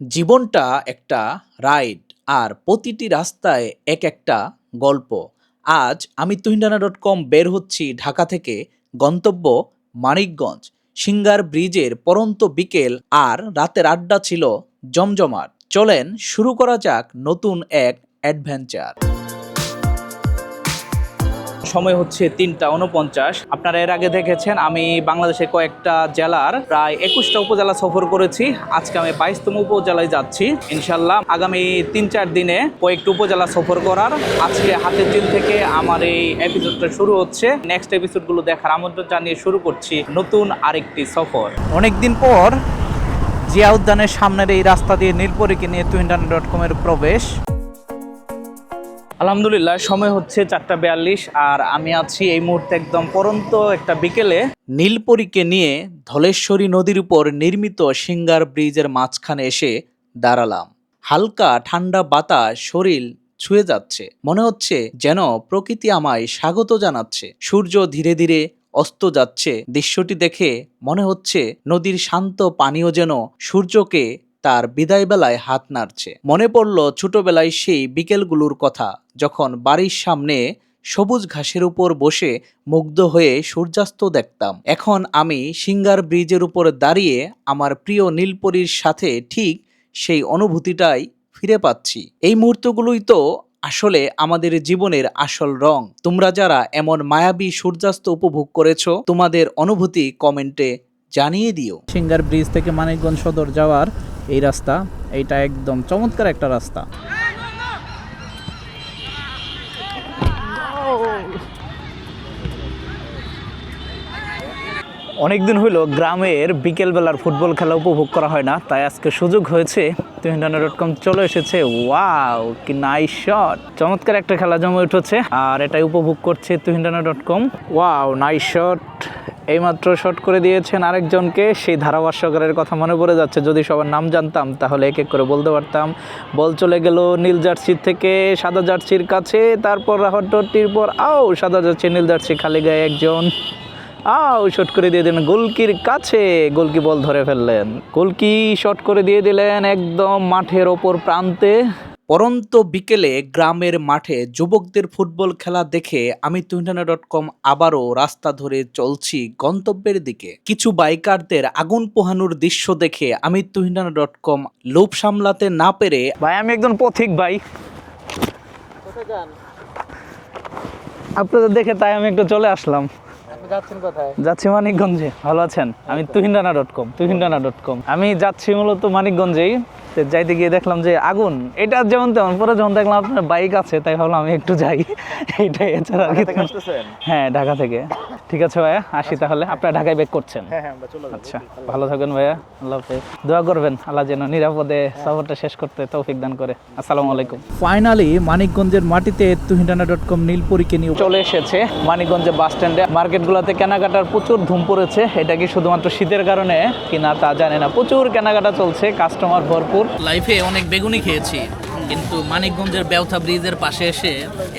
জীবনটা একটা রাইড আর প্রতিটি রাস্তায় এক একটা গল্প। আজ আমি তুহিনডানা ডট কম বের হচ্ছি ঢাকা থেকে গন্তব্য মানিকগঞ্জ। সিঙ্গার ব্রিজের পরন্ত বিকেল আর রাতের আড্ডা ছিল জমজমাট। চলেন শুরু করা যাক নতুন এক অ্যাডভেঞ্চার। সময় হচ্ছে তিনটা উনপঞ্চাশ। আপনারা এর আগে দেখেছেন, আমি বাংলাদেশের কয়েকটা জেলার প্রায় একুশটা উপজেলা সফর করেছি। আজকে আমি বাইশতম উপজেলায় যাচ্ছি। ইনশাল্লাহ আগামী তিন চার দিনে কয়েকটি উপজেলা সফর করার। আজকে হাতের দিন থেকে আমার এই এপিসোডটা শুরু হচ্ছে। নেক্সট এপিসোডগুলো দেখার আমন্ত্রণ জানিয়ে শুরু করছি নতুন আরেকটি সফর। অনেকদিন পর জিয়া উদ্যানের সামনের এই রাস্তা দিয়ে নীলপরীকে নিয়ে টুইন্টার ডট কমের প্রবেশ। আলহামদুলিল্লাহ, সময় হচ্ছে চারটা বিয়াল্লিশ আর আমি আছি এই মুহূর্তে একদম পরন্ত একটা বিকেলে নীলপরীকে নিয়ে ধলেশ্বরী নদীর উপর নির্মিত সিঙ্গার ব্রিজের মাঝখানে এসে দাঁড়ালাম। হালকা ঠান্ডা বাতাস শরীর ছুঁয়ে যাচ্ছে। মনে হচ্ছে যেন প্রকৃতি আমায় স্বাগত জানাচ্ছে। সূর্য ধীরে ধীরে অস্ত যাচ্ছে। দৃশ্যটি দেখে মনে হচ্ছে নদীর শান্ত পানীয় যেন সূর্যকে তার বিদায় বেলায় হাত নাড়ছে। মনে পড়ল ছোটবেলায় সেই বিকেলগুলোর কথা, যখন বাড়ির সামনে সবুজ ঘাসের উপর বসে মুগ্ধ হয়ে সূর্যাস্ত দেখতাম। এখন আমি সিঙ্গার ব্রিজের উপর দাঁড়িয়ে আমার প্রিয় নীলপরীর সাথে ঠিক সেই অনুভূতিটাই ফিরে পাচ্ছি। এই মুহূর্তগুলোই তো আসলে আমাদের জীবনের আসল রং। তোমরা যারা এমন মায়াবী সূর্যাস্ত উপভোগ করেছ, তোমাদের অনুভূতি কমেন্টে জানিয়ে দিও। সিঙ্গার ব্রিজ থেকে মানিকগঞ্জ সদর যাওয়ার এই রাস্তা, এইটা একদম চমৎকার একটা রাস্তা। অনেকদিন হইল গ্রামের বিকেলবেলার ফুটবল খেলা উপভোগ করা হয় না, তাই আজকে সুযোগ হয়েছে তুহিনডানা ডট কম চলে এসেছে। ওয়াও, কি নাইস শট চমৎকার একটা খেলা জমে উঠেছে, আর এটাই উপভোগ করছে তুহিনডানা dot com wow nice shot এইমাত্র শট করে দিয়েছেন আরেকজনকে, সেই ধারাভাষ্যকারের কথা মনে পড়ে যাচ্ছে। যদি সবার নাম জানতাম, তাহলে এক এক করে বলতে পারতাম। বল চলে গেল নীল জার্সির থেকে সাদা জার্সির কাছে, তারপর রাহটটির পর, আও, সাদা জার্সি, নীল জার্সি খালি গায়ে একজন। আও শট করে দিয়ে দিলেন গোলকির কাছে। গোলকি বল ধরে ফেললেন। গোলকি শট করে দিয়ে দিলেন একদম মাঠের ওপর প্রান্তে। পরন্ত বিকেলে গ্রামের মাঠে যুবকদের ফুটবল খেলা দেখে আমি তুহিনানা ডট কম আবারও রাস্তা ধরে চলছি গন্তব্যের দিকে। কিছু বাইকারদের আগুন পোহানোর দৃশ্য দেখে আমি তুহিনানা ডট কম লোভ সামলাতে না পেরে ভাই আমি একজন পথিক ভাই। আপনাদের দেখে তাই আমি একটু চলে আসলাম। আপনি যাচ্ছেন কোথায়? যাচ্ছি মানিকগঞ্জে। ভালো আছেন? আমি তুহিনডানা ডট কম তুহিনডানা ডট কম আমি যাচ্ছি মূলত মানিকগঞ্জেই। তো যাইতে গিয়ে দেখলাম যে আগুন এটা যেমন তেমন পরে যখন দেখলাম আপনার বাইক আছে তাই ভাবলাম আমি একটু যাই। এইটাই এছাড়া আর। আসতেছেন? হ্যাঁ ঢাকা থেকে। ঠিক আছে ভাইয়া আসি তাহলে। আপনারা ঢাকায় বেক করছেন? হ্যাঁ হ্যাঁ আচ্ছা ভালো থাকবেন ভাইয়া আল্লাহ হাফেজ। দোয়া করবেন আল্লাহ যেন নিরাপদে সফরটা শেষ করতে তৌফিক দান করে। আসসালামু আলাইকুম। ফাইনালি মানিকগঞ্জের মাটিতে তুহিনডানা ডট কম নীলপরীকে নিয়ে চলে এসেছে মানিকগঞ্জে বাস স্ট্যান্ডে। মার্কেটগুলোতে কেনাকাটার প্রচুর ধুম পড়েছে। এটা কি শুধুমাত্র শীতের কারণে? কিনা তা জানে না। প্রচুর কেনাকাটা চলছে কাস্টমার ভরপুর। লাইফে অনেক বেগুনি খেয়েছি কিন্তু মানিকগঞ্জের বেউথা ব্রিজের পাশে এসে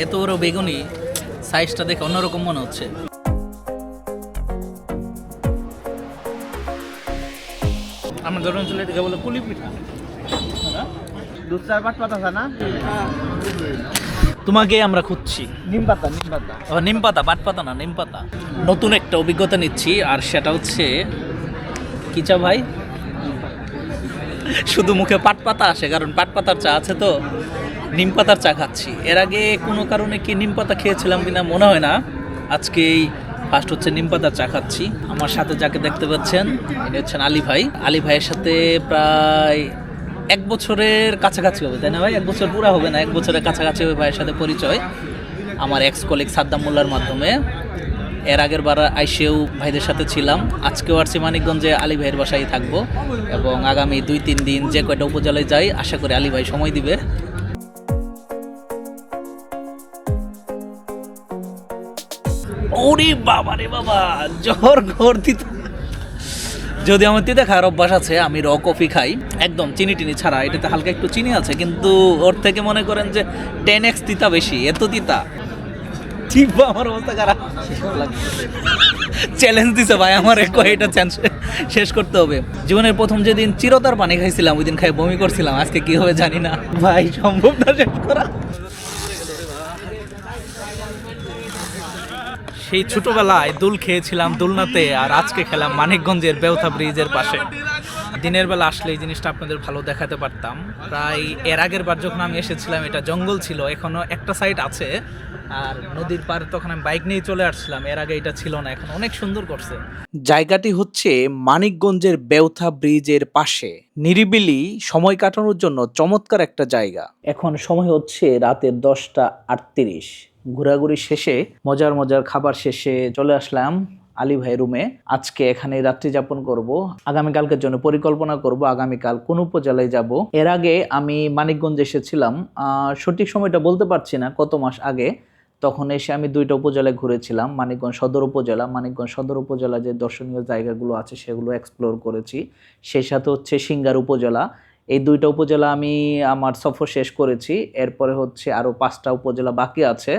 এত বড় বেগুনি সাইজটা দেখে অন্যরকম মনে হচ্ছে। আমাদের অঞ্চলে এটাকে বলে কুলি পিঠা। দুধ চার পাঁচ পাতা না? তোমাকে আমরা খুঁজছি। নিম পাতা নিম পাতা। ও নিম পাতা পাট পাতা না নিম পাতা। নতুন একটা অভিজ্ঞতা নিচ্ছি আর সেটা হচ্ছে কিচা ভাই? শুধু মুখে পাট পাতা আসে, কারণ পাট পাতার চা আছে তো। নিম পাতার চা খাচ্ছি। এর আগে কোনো কারণে কি নিম পাতা খেয়েছিলাম কিনা মনে হয় না। আজকে এই ফার্স্ট হচ্ছে নিম পাতার চা খাচ্ছি। আমার সাথে যাকে দেখতে পাচ্ছেন, ইনি হচ্ছেন আলী ভাই। আলী ভাইয়ের সাথে প্রায় এক বছরের কাছাকাছি হবে, তাই না ভাই? এক বছর পুরা হবে না, এক বছরের কাছাকাছি হবে ভাইয়ের সাথে পরিচয়। আমার এক্স কলিগ সাদ্দাম মোল্লার মাধ্যমে। এর আগের বার আইসেও ভাইদের সাথে ছিলাম। আজকেও আসছি মানিকগঞ্জে আলী ভাইয়ের বাসায় থাকব এবং আগামী দুই তিন দিন যে কয়টা উপজেলায় যাই, আশা করি আলী ভাই সময় দিবে। ওরে বাবা রে বাবা জ্বর ঘর দিত। যদি আমার তিতে খাওয়ার অভ্যাস আছে, আমি র কফি খাই। একদম চিনি টিনি ছাড়া, এটাতে হালকা একটু চিনি আছে, কিন্তু ওর থেকে মনে করেন যে টেন এক্স তিতা বেশি, এত তিতা। ঠিক আমার অবস্থা খারাপ? চ্যালেঞ্জ দিছে ভাই, আমার এটা চ্যালেঞ্জ শেষ করতে হবে। জীবনের প্রথম যেদিন চিরতার পানি খাইছিলাম, ওই দিন খাই বমি করছিলাম, আজকে কি হবে জানি না। ভাই, সম্ভব না শেষ করা। সেই ছোটবেলায় দুল খেয়েছিলাম দুলনাতে, আর আজকে খেলাম মানিকগঞ্জের বেউথা ব্রিজের পাশে। দিনের বেলা আসলে এই জিনিসটা আপনাদের ভালো দেখাতে পারতাম। প্রায় এর আগের বার যখন আমি এসেছিলাম, এটা জঙ্গল ছিল, এখনও একটা সাইড আছে। আর নদীর পাড়ে তখন আমি বাইক নিয়ে চলে আসছিলাম, এর আগে এটা ছিল না, এখন অনেক সুন্দর করছে। জায়গাটি হচ্ছে মানিকগঞ্জের বেউথা ব্রিজের পাশে। নিরিবিলি সময় কাটানোর জন্য চমৎকার একটা জায়গা। এখন সময় হচ্ছে রাতের দশটা আটত্রিশ। ঘোরাঘুরি শেষে, মজার মজার খাবার শেষে চলে আসলাম। আলী ভাই রুমে আজকে এখানে রাত্রি যাপন করব। আগামীকালকের জন্য পরিকল্পনা করব। আগামীকাল কোন উপজেলায় যাব? এর আগে আমি মানিকগঞ্জ এসেছিলাম। সঠিক সময়টা বলতে পারছি না, কত মাস আগে। তখন এসে আমি দুইটা উপজেলায় ঘুরেছিলাম, মানিকগঞ্জ সদর উপজেলা। মানিকগঞ্জ সদর উপজেলা যে দর্শনীয় জায়গাগুলো আছে সেগুলো এক্সপ্লোর করেছি। সেই সাথে হচ্ছে সিঙ্গার উপজেলা। এই দুইটা উপজেলা আমি আমার সফর শেষ করেছি। এরপরে হচ্ছে আরও পাঁচটা উপজেলা বাকি আছে।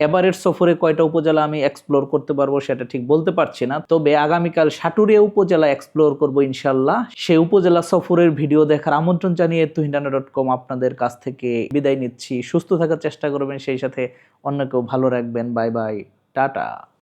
এবারের সফরে কয়টা উপজেলা আমি এক্সপ্লোর করতে পারব সেটা ঠিক বলতে পারছি না। তবে আগামীকাল সাটুরিয়া উপজেলা এক্সপ্লোর করব ইনশাল্লাহ সে উপজেলা সফরের ভিডিও দেখার আমন্ত্রণ জানিয়ে তুহিনানা ডট কম আপনাদের কাছ থেকে বিদায় নিচ্ছি। সুস্থ থাকার চেষ্টা করবেন, সেই সাথে অন্যকেও ভালো রাখবেন। Bye bye, tata.